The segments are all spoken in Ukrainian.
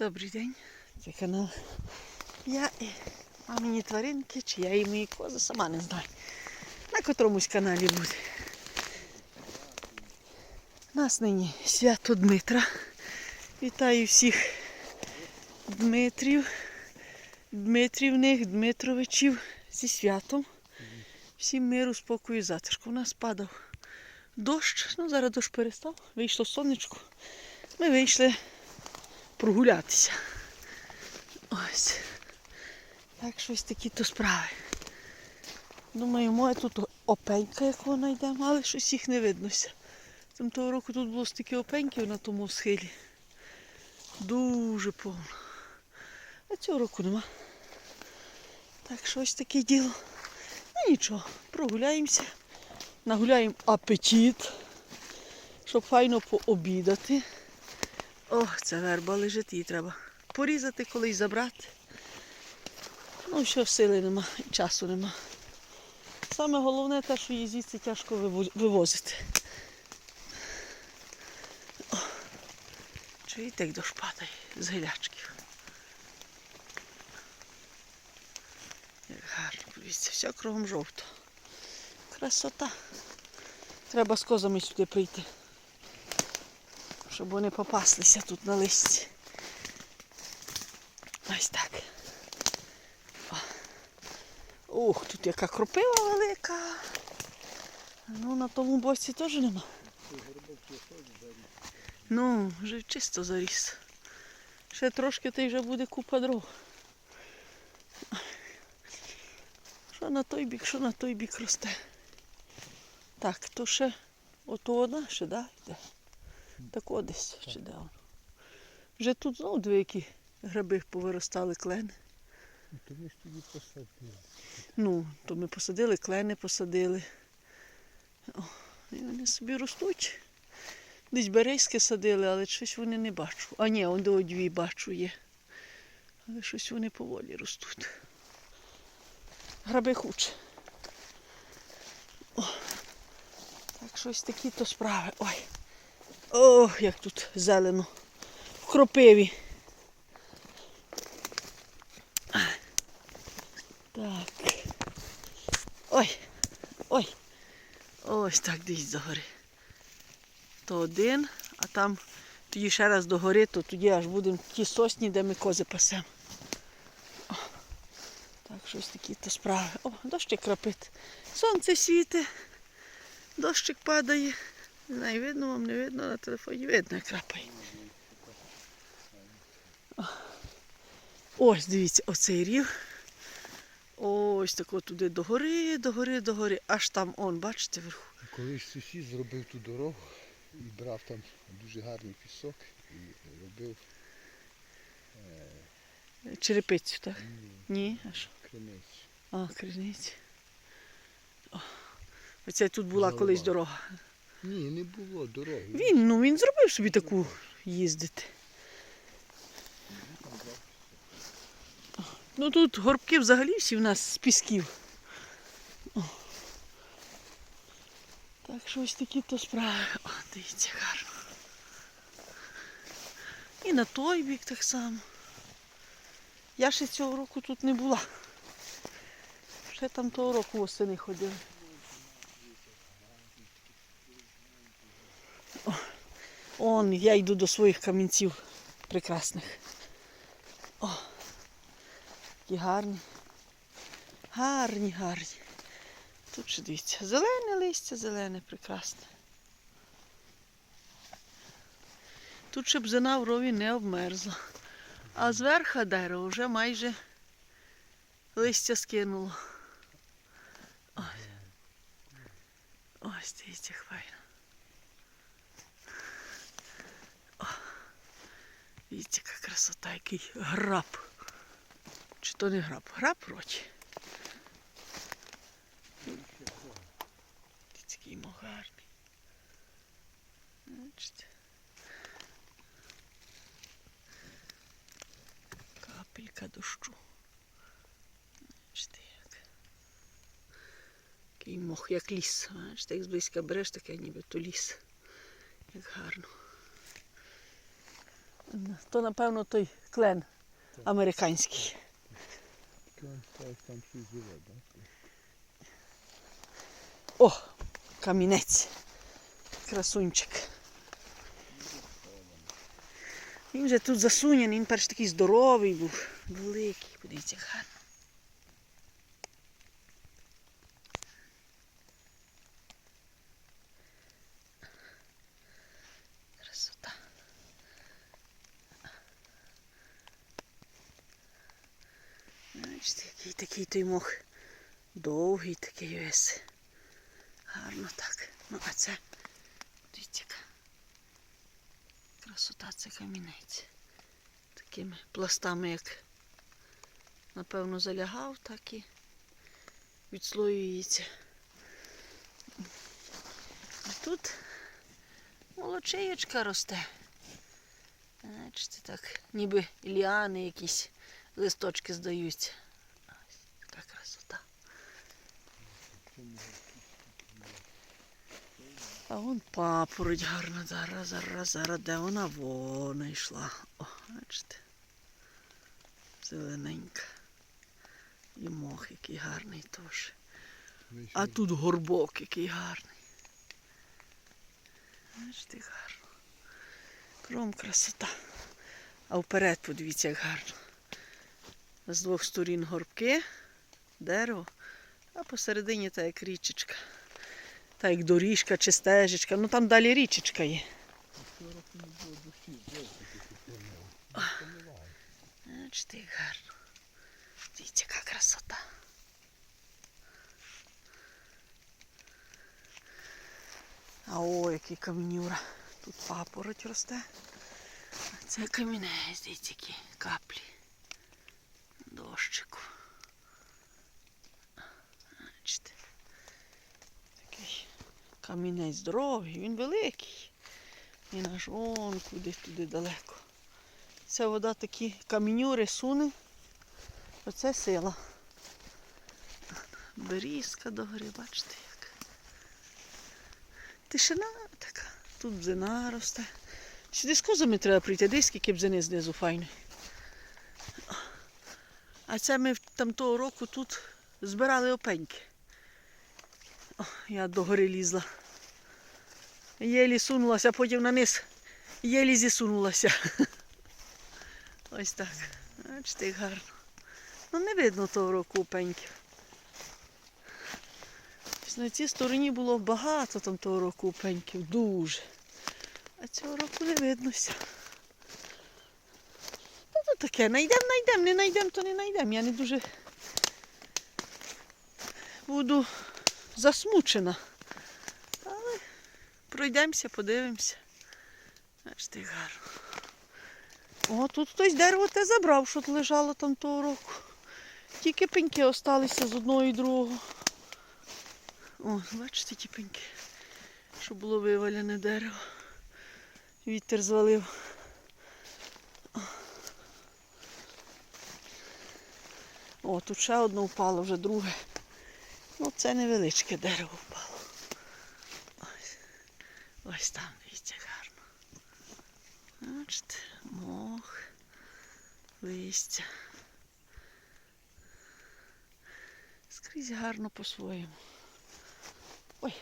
Добрий день, це канал. Я і мамині тваринки, чи я і мої кози, сама не знаю. На котромусь каналі буде. У нас нині свято Дмитра. Вітаю всіх Дмитрів, Дмитрівних, Дмитровичів зі святом. Всім миру, спокою, затишку. У нас падав дощ, ну зараз дощ перестав, вийшло сонечко. Ми вийшли прогулятися. Ось. Так щось такі то справи. Думаю, моя тут опенька, як вона йде, але щось їх не виднося. Там того року тут було стільки опеньків на тому схилі. Дуже повно. А цього року нема. Так, щось таке діло. Ну нічого, прогуляємося. Нагуляємо апетит, щоб файно пообідати. О, ця верба лежить, її треба порізати, колись забрати. Ну, що сили нема, часу нема. Саме головне те, що її звідси тяжко вивозити. О, чуєте, як дощ падає з гілячків. Як гарно, подивіться, все кругом жовто. Красота. Треба з козами сюди прийти щоб вони попаслися тут на листі. Ось так. О. Ух, тут яка кропива велика. Ну, на тому боці теж нема. Ну, вже чисто заріс. Ще трошки та й вже буде купа дров. Що на той бік, що на той бік росте. Так, то ще ото одна ще, да, йде. Так от десь чи. Вже тут знову дві які гриби повиростали клени. Ну, То ми ж тоді посадили. Ну, то ми посадили, клени посадили. О, і вони собі ростуть. Десь березьки садили, але щось вони не бачу. А ні, он до дві бачу є. Але щось вони поволі ростуть. Граби хуче. О, так щось такі то справи. Ой. Ох, як тут зелено. В кропиві. Так. Ой. Ой. Ось так дивіться догори. То один, а там тоді ще раз догори, то тоді аж будемо ті сосні, де ми кози пасемо. Так, щось такі то справи. О, дощик крапить. Сонце світить, дощик падає. Не знаю, видно вам, не видно, на телефоні видно, як крапає. Ось, дивіться, оцей рів. Ось так от туди догори, догори, догори. Аж там, он, бачите, вверху. Колись сусід зробив ту дорогу і брав там дуже гарний пісок і робив Черепицю, так? ні, Ні, а що? криницю. А, криниці. О, Оце тут була Заливав. колись дорога. Ні, не було дороги. Він, ну, він зробив собі таку їздити. Ну тут горбки взагалі всі в нас з пісків. О. Так що ось такі то справи. О, дивіться, гарно. І на той бік так само. Я ще цього року тут не була. Ще там того року восени ходили. Он, я йду до своїх камінців прекрасних. О, які гарні. Гарні, гарні. Тут ще дивіться, зелене листя, зелене, прекрасне. Тут ще бзина в рові не обмерзла. А зверху дерево вже майже листя скинуло. Ось. Ось дивіться, як файно. О, Дивіться, яка красота, який граб. Чи то не граб? Граб вроді. Дивіться, який йому гарний. Бачите? Капелька дощу. Бачите, як. Мох, як ліс. Бачите, як зблизька береш, таке ніби то ліс. Як гарно. То, напевно, той клен американський. О, камінець. Красунчик. Він вже тут засунений, він перш такий здоровий був, великий, подивіться, гарно. Красота. Бачите, який такий той мох. Довгий такий весь. Гарно так. Ну, а це, дивіться, красота, це камінець. Такими пластами, як напевно залягав, так і відслоюється. А тут молочеєчка росте. Бачите, так, ніби ліани якісь листочки здаються. Така красота. А вон папороть гарна. Зараз, зараз, зараз, де вона? Вона йшла. О, бачите. Зелененька. І мох який гарний теж. А тут горбок який гарний. Бачите, гарно. Кром красота. А вперед подивіться, як гарно. З двох сторін горбки, дерево, а посередині та як річечка. Та як доріжка чи стежечка. Ну там далі річечка є. Бачите, як гарно. Дивіться, яка красота. А о, який каменюра. Тут папороть росте. А це камінець, дивіться, які каплі. Дощику. Бачите. Такий камінець здоровий, він великий. Він аж он куди туди далеко. Ця вода такі камінюри суне. Оце сила. Берізка догори, бачите як. Тишина така. Тут бзина росте. Сюди з козами треба прийти, десь скільки бзини знизу файної. А це ми там того року тут збирали опеньки. О, я догори лізла. Єлі сунулася, потім на низ єлі зісунулася. Ось так. Бачите, гарно. Ну не видно того року пеньків. На цій стороні було багато там того року пеньків, дуже. А цього року не виднося. Та то таке, найдемо, найдемо, не найдемо, то не найдемо. Я не дуже буду засмучена. Пройдемося, подивимося. Бачите, як гарно. О, тут хтось дерево те забрав, що лежало там того року. Тільки пеньки осталися з одного і другого. О, бачите ті пеньки, що було вивалене дерево. Вітер звалив. О, тут ще одне впало, вже друге. Ну, це невеличке дерево ось там, дивіться, гарно. Бачите, мох, листя. Скрізь гарно по-своєму. Ой.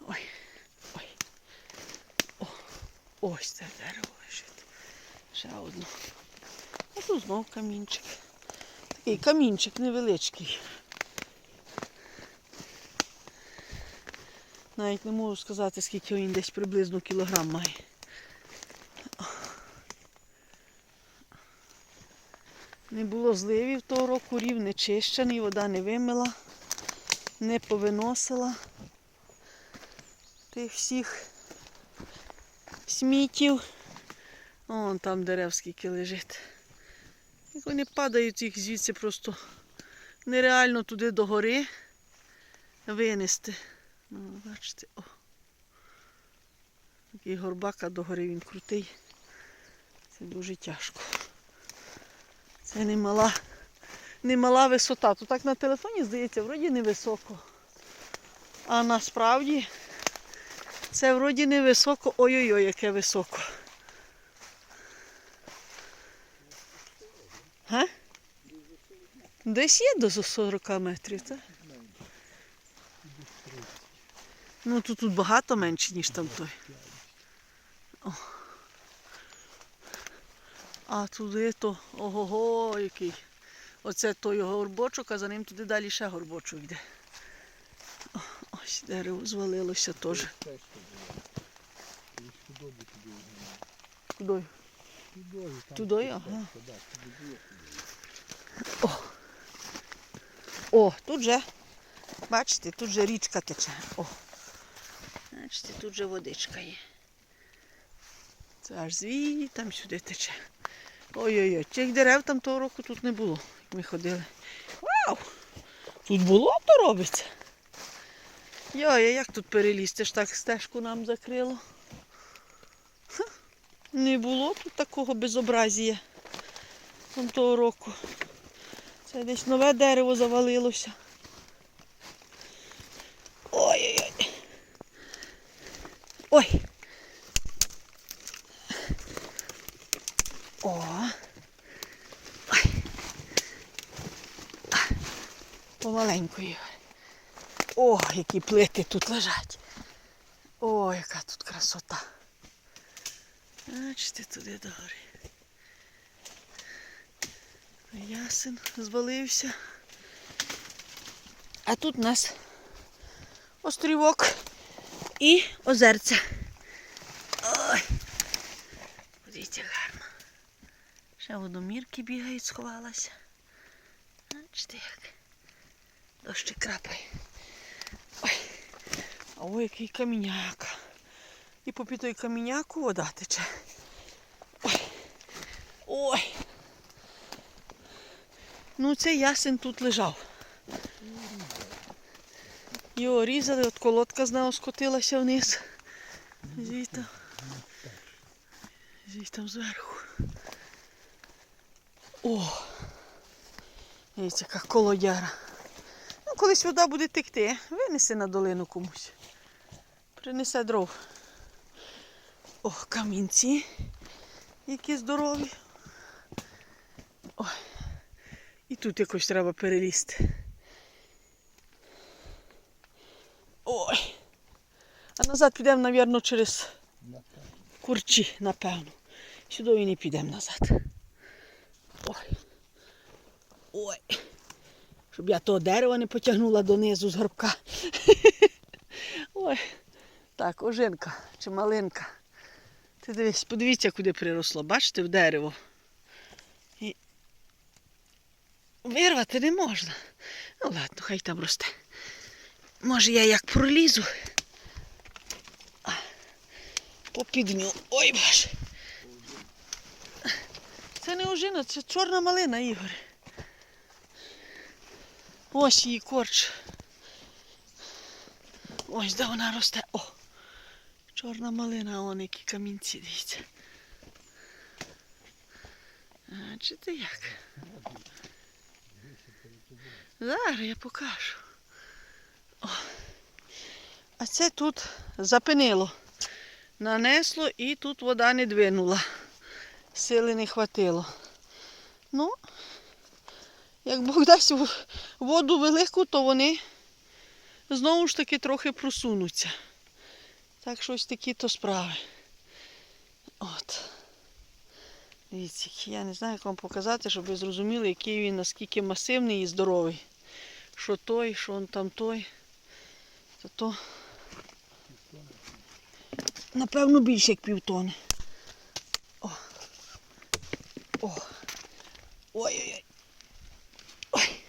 Ой. Ой. О, ось це дерево лежить. Ще одно. А тут знов камінчик. Такий камінчик невеличкий. Навіть не можу сказати, скільки він десь приблизно кілограм має. Не було зливів того року, рів не чищений, вода не вимила, не повиносила тих всіх смітів. Вон там дерев скільки лежить. Як вони падають, їх звідси просто нереально туди до гори винести. Ну, бачите, о. Такий горбака догори він крутий. Це дуже тяжко. Це не мала, не мала висота. Тут так на телефоні здається, вроді невисоко. А насправді це вроді невисоко. Ой-ой-ой, яке високо. Га? Десь є до 40 метрів, так? Ну тут, тут багато менше, ніж там той. О. А туди то ого-го, який. Оце той горбочок, а за ним туди далі ще горбочок йде. О, Ось дерево звалилося теж. Кудою? Тудою, ага. було. О, тут же, бачите, тут же річка тече. О. Бачите, тут же водичка є. Це аж звідтам сюди тече. Ой-ой-ой, тих дерев там того року тут не було, як ми ходили. Вау! Тут болото робиться. Йой, як тут перелізти? ж так стежку нам закрило. Ха, Не було тут такого безобразія там того року. Це десь нове дерево завалилося. Ой-ой-ой. Ой. О. Ой. Ігор. О, які плити тут лежать. О, яка тут красота. Бачите, туди догори. Ясен звалився. А тут у нас острівок і озерце. Ой. Подивіться гарно. Ще водомірки бігають, сховалася. Бачите як. Дощик крапає. Ой. А ой, який каміняк. І по той каміняку вода тече. Ой. Ой. Ну, цей ясен тут лежав. Його різали, от колодка з нього скотилася вниз. Звідти. Звідти зверху. О! Дивіться, яка колодяра. Ну, колись вода буде текти, винесе на долину комусь. Принесе дров. О, камінці, які здорові. Ой. І тут якось треба перелізти. Ой. А назад підемо, мабуть, через курчі, напевно. Сюди не підемо назад. Ой. Ой. Щоб я того дерева не потягнула донизу з горбка. Ой. Так, ожинка чи малинка. Ти дивись, подивіться, куди приросло. Бачите, в дерево. І вирвати не можна. Ну ладно, хай там росте. Може я як пролізу. Попідню. Ой, боже. Це не ожина, це чорна малина, Ігор. Ось її корч. Ось де вона росте. О! Чорна малина, вон які камінці, дивіться. Бачите як? Зараз я покажу. А це тут запинило. Нанесло і тут вода не двинула. Сили не хватило. Ну, як Бог дасть воду велику, то вони знову ж таки трохи просунуться. Так що ось такі то справи. От. Дивіться, я не знаю, як вам показати, щоб ви зрозуміли, який він наскільки масивний і здоровий. Що той, що он там той. То то. Напевно, більше як півтони. О. О. Ой-ой-ой. Ой.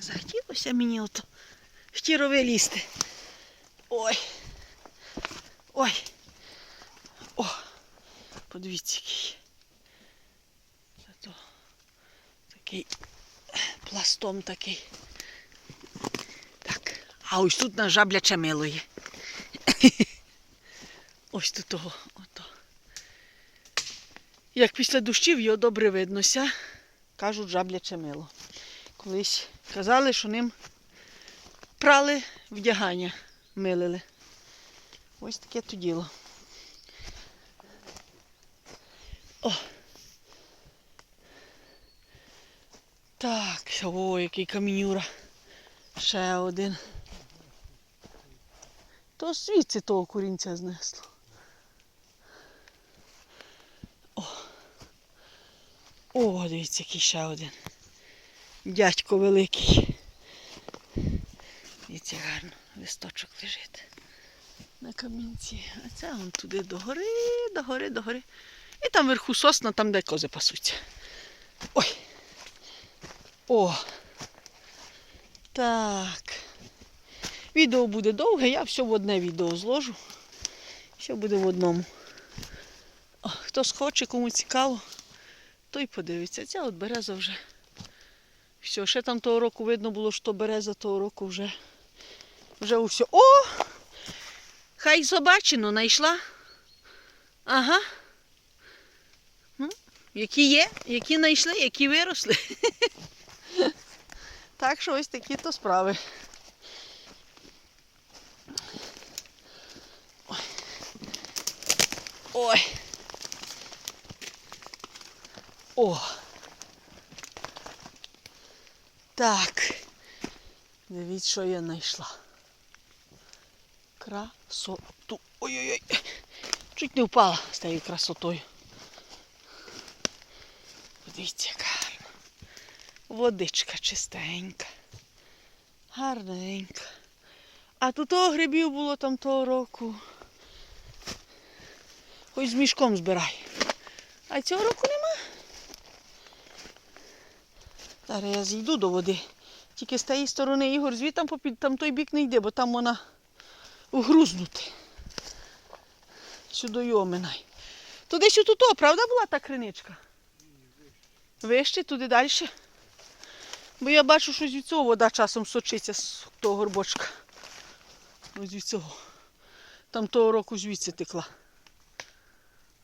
Захотілося мені ото щиро вилізти. Ой. Ой. О. Подивіться, який. Це то такий пластом такий. А ось тут на жабляче мило є. Ось тут того. Ото. Як після дощів його добре виднося, кажуть жабляче мило. Колись казали, що ним прали вдягання, милили. Ось таке то діло. О! Так, о, який камінюра. Ще один. То звідси того курінця знесло. О, О дивіться, який ще один. Дядько великий. Дивіться, гарно, листочок лежить на камінці. А це вон туди догори, догори, догори. І там вверху сосна, там де кози пасуться. Ой. О. Так. Відео буде довге, я все в одне відео зложу. Все буде в одному. О, хто схоче, кому цікаво, той подивиться. Ця от береза вже. Все, ще там того року видно було, що береза того року вже. Вже усе. О! Хай собачину знайшла. Ага. Ну, які є, які знайшли, які виросли. Так що ось такі то справи. Ой. О. Так. Дивіться, що я знайшла. Красоту. Ой-ой-ой. Чуть не впала з тією красотою. Подивіться, яка гарна. Водичка чистенька. Гарненька. А тут того грибів було там того року. Хоч з мішком збирай. А цього року нема. Зараз я зійду до води. Тільки з тієї сторони Ігор, звідти там той бік не йде, бо там вона угрузнути. Сюди оминай. То десь тут, правда, була та криничка? Вище, туди далі. Бо я бачу, що від цього вода часом сочиться з того горбочка. Ось від цього. Там того року звідси текла.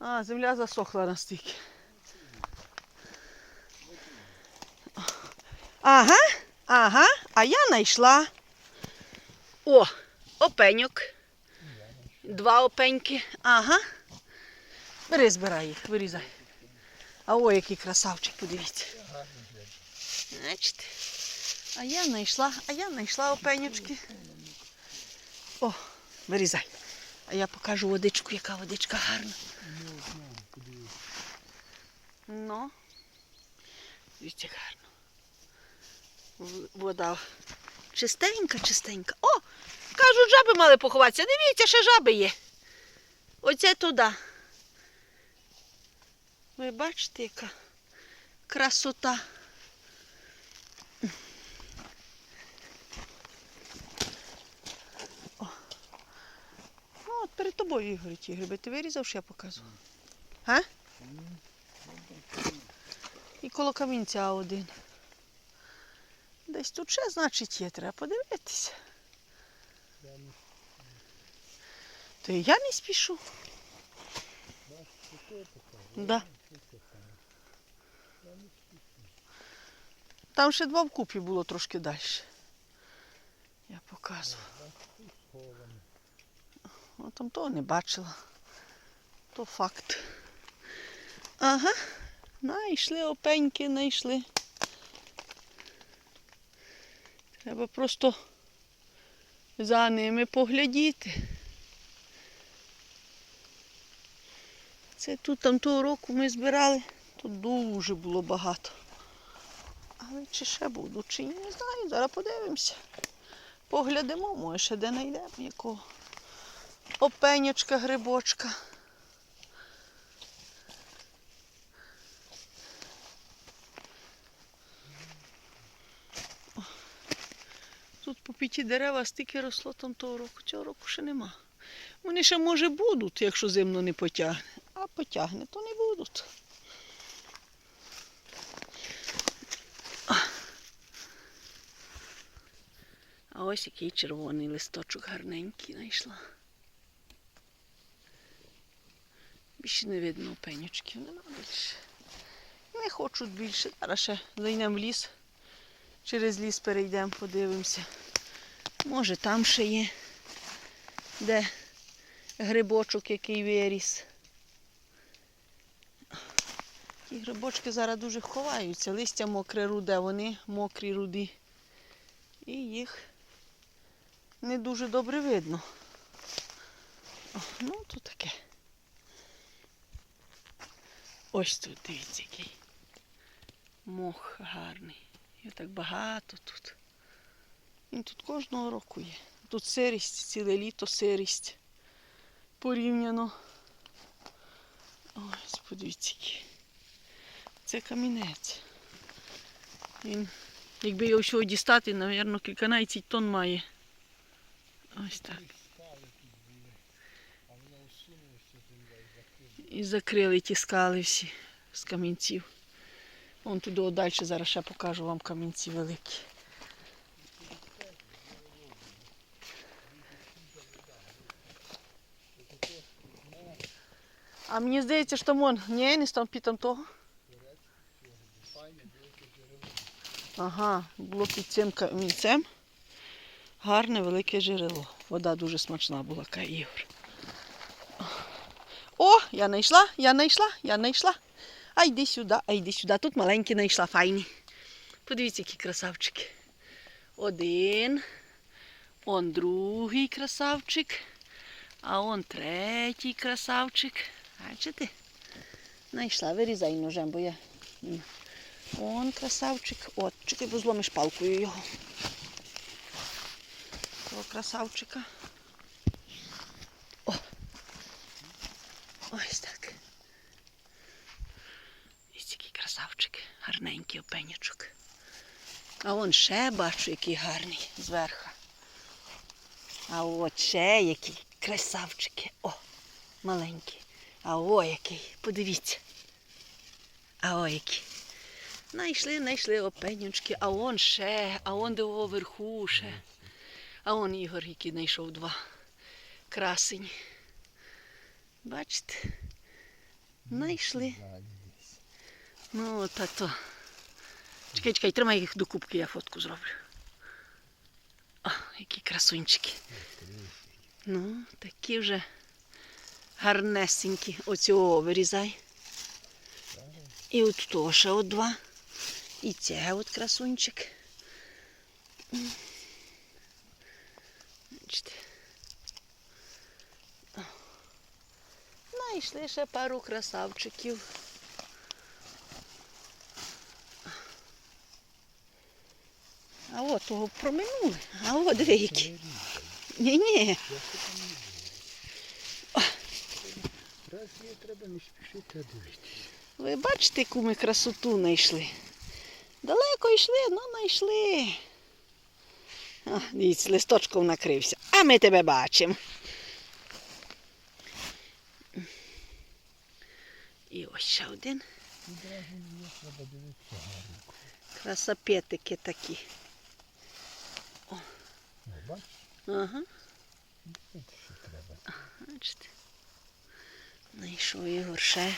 А, земля засохла настільки. Ага, ага, а я знайшла. О, опеньок. Два опеньки. Ага. Бери, збирай їх, вирізай. А ой, який красавчик, подивіться. Бачите? А я знайшла, а я знайшла опенючки. О, вирізай. А я покажу водичку, яка водичка гарна. Ну, дивіться гарно. Вода чистенька, чистенька. О! Кажуть, жаби мали поховатися. Дивіться, ще жаби є. Оце туди. Ви бачите, яка красота. О. Ну, от перед тобою, Ігор, ті гриби. Ти вирізав, що я показувала? А? І коло камінця один. Десь тут ще, значить, є, треба подивитися. То і я не спішу. Да. Там ще два вкупі було трошки далі. Я показувала. О, там того не бачила. То факт. Ага. Найшли опеньки, знайшли. Треба просто за ними поглядіти. Це тут там того року ми збирали, тут дуже було багато. Але чи ще буду, чи ні, не знаю, зараз подивимося. Поглядимо, може ще де знайдемо якого. Опенячка, грибочка. Тут по дерева стільки росло там того року, цього року ще нема. Вони ще, може, будуть, якщо зимно не потягне. А потягне, то не будуть. А ось який червоний листочок гарненький знайшла. Більше не видно пенючків, нема більше. Не хочуть більше. Зараз ще зайдемо в ліс. Через ліс перейдемо, подивимося. Може там ще є, де грибочок який виріс. Ті грибочки зараз дуже ховаються. Листя мокре руде, вони мокрі руди. І їх не дуже добре видно. О, ну, то таке. Ось тут, дивіться, який мох гарний. Його так багато тут. Він тут кожного року є. Тут сирість, ціле літо сирість. Порівняно. Ось, подивіться. Це камінець. Він, якби його всього дістати, мабуть, кільканадцять тонн має. Ось так. І закрили ті скали всі з камінців. Вон туди далі зараз ще покажу вам камінці великі. А мені здається, що там вон, ні, не там пітом того. Ага, було під цим камінцем. Гарне велике джерело. Вода дуже смачна була, каже Ігор. О, я знайшла, я знайшла, я знайшла. А йди сюди, а йди сюди. Тут маленькі знайшла, файні. Подивіться, які красавчики. Один. Он другий красавчик. А он третій красавчик. Бачите? Знайшла, вирізай ножем, бо я. Он красавчик. От, чекай, бо зломиш палкою його. Того красавчика. О! Ось так. Ось такий красавчик. Гарненький опенячок. А он ще бачу, який гарний зверху. А от ще які красавчики. О, маленькі. А о який. Подивіться. А о який. Найшли, знайшли опенючки, а он ще, а он де вверху ще. А он Ігор, який знайшов два красені. Бачите? Знайшли. Ну, та то. Чекай, чекай, тримай їх до кубки, я фотку зроблю. О, які красунчики. Ну, такі вже гарнесенькі. Оцього вирізай. І от того ще от два. І це от красунчик. Знайшли ще пару красавчиків. А от того проминули. А от диви які. Ні-ні. Є, треба не спішити, а дивитися. Ви бачите, яку ми красоту знайшли. Далеко йшли, ну знайшли. О, дивіться, листочком накрився. А ми тебе бачимо. І ось ще один. Красопетики такі. Ну, бачиш, Ага, бачите. Знайшов Ігор ще.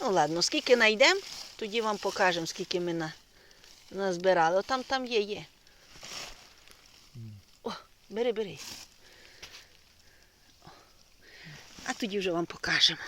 Ну ладно, скільки знайдемо, тоді вам покажемо, скільки ми на, назбирали. О, там, там є, є. О, бери, бери. О. А тоді вже вам покажемо.